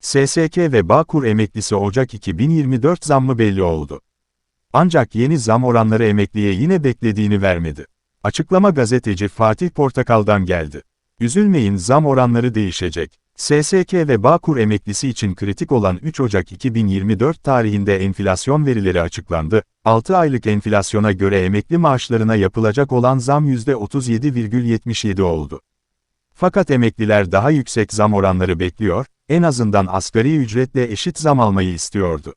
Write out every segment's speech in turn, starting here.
SSK ve Bağkur emeklisi Ocak 2024 zammı belli oldu. Ancak yeni zam oranları emekliye yine beklediğini vermedi. Açıklama gazeteci Fatih Portakal'dan geldi. Üzülmeyin zam oranları değişecek. SSK ve Bağkur emeklisi için kritik olan 3 Ocak 2024 tarihinde enflasyon verileri açıklandı. 6 aylık enflasyona göre emekli maaşlarına yapılacak olan zam %37,77 oldu. Fakat emekliler daha yüksek zam oranları bekliyor, en azından asgari ücretle eşit zam almayı istiyordu.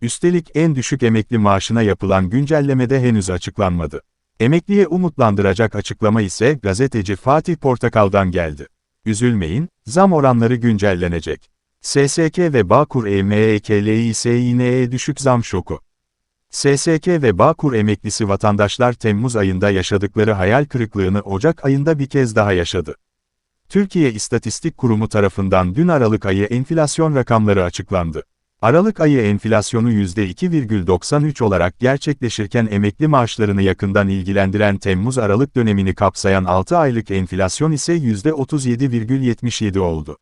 Üstelik en düşük emekli maaşına yapılan güncelleme de henüz açıklanmadı. Emekliye umutlandıracak açıklama ise gazeteci Fatih Portakal'dan geldi. Üzülmeyin, zam oranları güncellenecek. SSK ve Bağkur E EMEKLİSİNE düşük zam şoku. SSK ve Bağkur emeklisi vatandaşlar Temmuz ayında yaşadıkları hayal kırıklığını Ocak ayında bir kez daha yaşadı. Türkiye İstatistik Kurumu tarafından dün Aralık ayı enflasyon rakamları açıklandı. Aralık ayı enflasyonu %2,93 olarak gerçekleşirken emekli maaşlarını yakından ilgilendiren Temmuz-Aralık dönemini kapsayan 6 aylık enflasyon ise %37,77 oldu.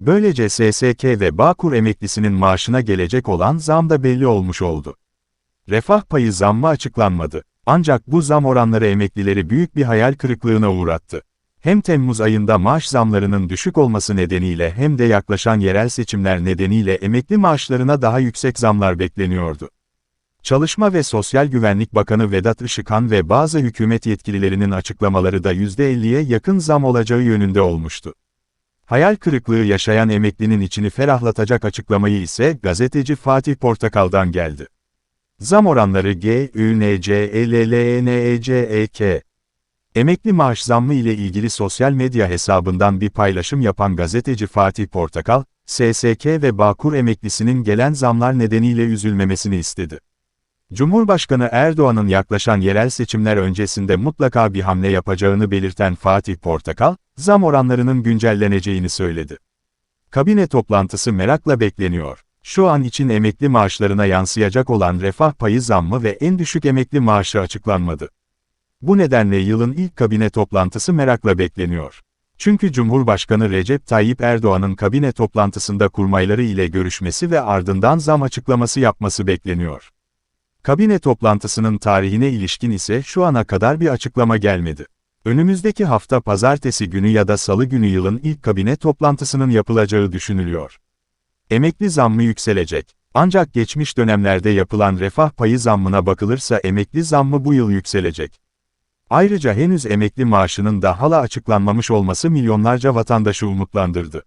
Böylece SSK ve Bağkur emeklisinin maaşına gelecek olan zam da belli olmuş oldu. Refah payı zammı açıklanmadı. Ancak bu zam oranları emeklileri büyük bir hayal kırıklığına uğrattı. Hem Temmuz ayında maaş zamlarının düşük olması nedeniyle hem de yaklaşan yerel seçimler nedeniyle emekli maaşlarına daha yüksek zamlar bekleniyordu. Çalışma ve Sosyal Güvenlik Bakanı Vedat Işıkhan ve bazı hükümet yetkililerinin açıklamaları da %50'ye yakın zam olacağı yönünde olmuştu. Hayal kırıklığı yaşayan emeklinin içini ferahlatacak açıklamayı ise gazeteci Fatih Portakal'dan geldi. Zam oranları G, Ü, N, C, E, L, L, E, N, E, C, E, K. Emekli maaş zammı ile ilgili sosyal medya hesabından bir paylaşım yapan gazeteci Fatih Portakal, SSK ve Bağkur emeklisinin gelen zamlar nedeniyle üzülmemesini istedi. Cumhurbaşkanı Erdoğan'ın yaklaşan yerel seçimler öncesinde mutlaka bir hamle yapacağını belirten Fatih Portakal, zam oranlarının güncelleneceğini söyledi. Kabine toplantısı merakla bekleniyor. Şu an için emekli maaşlarına yansıyacak olan refah payı zammı ve en düşük emekli maaşı açıklanmadı. Bu nedenle yılın ilk kabine toplantısı merakla bekleniyor. Çünkü Cumhurbaşkanı Recep Tayyip Erdoğan'ın kabine toplantısında kurmayları ile görüşmesi ve ardından zam açıklaması yapması bekleniyor. Kabine toplantısının tarihine ilişkin ise şu ana kadar bir açıklama gelmedi. Önümüzdeki hafta pazartesi günü ya da salı günü yılın ilk kabine toplantısının yapılacağı düşünülüyor. Emekli zammı yükselecek. Ancak geçmiş dönemlerde yapılan refah payı zammına bakılırsa emekli zammı bu yıl yükselecek. Ayrıca henüz emekli maaşının da hala açıklanmamış olması milyonlarca vatandaşı umutlandırdı.